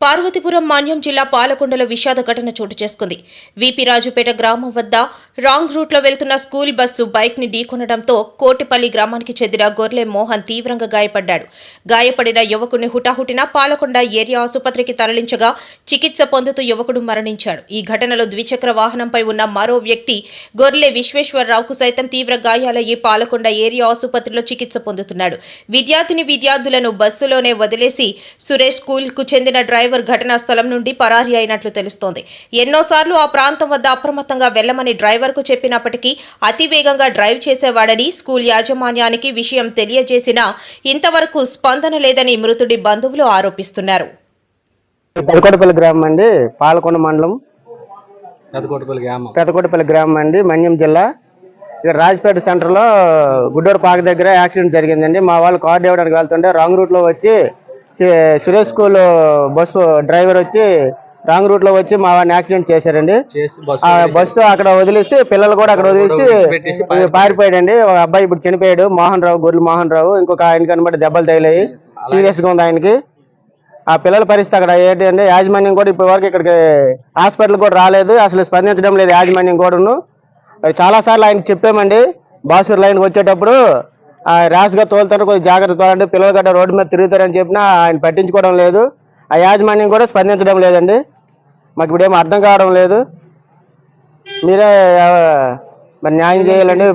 పార్వతీపురం మాన్యం జిల్లా పాలకొండలో విషాద ఘటన చోటు చేసుకుంది. విపి రాజుపేట గ్రామం వద్ద రాంగ్ రూట్లో వెళ్తున్న స్కూల్ బస్సు బైక్ని ఢీకొనడంతో కోటిపల్లి గ్రామానికి చెందిన గొర్లె మోహన్ తీవ్రంగా గాయపడ్డాడు. గాయపడిన యువకుడిని హుటాహుటిన పాలకొండ ఏరియా ఆసుపత్రికి తరలించగా చికిత్స పొందుతూ యువకుడు మరణించాడు. ఈ ఘటనలో ద్విచక్ర వాహనంపై ఉన్న మరో వ్యక్తి గొర్లె విశ్వేశ్వరరావుకు సైతం తీవ్ర గాయాలయ్యి పాలకొండ ఏరియా ఆసుపత్రిలో చికిత్స పొందుతున్నాడు. విద్యార్థిని విద్యార్థులను బస్సులోనే వదిలేసి సురేష్ స్కూల్కు చెందిన డ్రైవర్ ఘటనా స్థలం నుండి పరారీ అయినట్లు తెలుస్తోంది. ఎన్నోసార్లు ఆ ప్రాంతం వద్ద అప్రమత్తంగా వెళ్ళమని డ్రైవర్కు చెప్పినప్పటికీ అతి వేగంగా డ్రైవ్ చేసేవాడని స్కూల్ యాజమాన్యానికి విషయం తెలియజేసినా ఇంతవరకు స్పందన లేదని మృతుడి బంధువులు ఆరోపిస్తున్నారు. పెదకోటపల్లి గ్రామం అండి పాలకొండ మండలం. గ్రామం. పెదకోటపల్లి గ్రామం అండి మన్యం జిల్లా. ఇక్కడ రాజపేట సెంటర్లో గుడ్డూరు పాక దగ్గర యాక్సిడెంట్ జరిగిందండి. మా వాళ్ళు కార్డు ఇవ్వడానికి వెళ్తుంటే రాంగ్ రూట్లో వచ్చి సురేష్ స్కూల్ బస్సు డ్రైవర్ వచ్చి రాంగ్ రూట్లో వచ్చి మా వాడిని యాక్సిడెంట్ చేశారండి. ఆ బస్సు అక్కడ వదిలేసి పిల్లలు కూడా అక్కడ వదిలేసి పారిపోయాడండి. ఒక అబ్బాయి ఇప్పుడు చనిపోయాడు. మోహన్ రావు గొర్రెలు మోహన్ రావు. ఇంకొక ఆయన కనబడి దెబ్బలు తగిలాయి. సీరియస్గా ఉంది ఆయనకి. ఆ పిల్లల పరిస్థితి అక్కడ ఏంటంటే యాజమాన్యం కూడా ఇప్పటి వరకు ఇక్కడికి హాస్పిటల్ కూడా రాలేదు. అసలు స్పందించడం లేదు యాజమాన్యం కూడాను. చాలా సార్లు ఆయనకి చెప్పామండి. బాసూర్ లైన్కి వచ్చేటప్పుడు ఆ, ర్యాష్గా తోలుతారు కొంచెం జాగ్రత్త తోలండి. పిల్లలు గట్రా రోడ్డు మీద తిరుగుతారని చెప్పినా ఆయన పట్టించుకోవడం లేదు. ఆ యాజమాన్యం కూడా స్పందించడం లేదండి. మాకు ఇప్పుడు ఏం అర్థం కావడం లేదు. మీరే మరి న్యాయం చేయాలండి.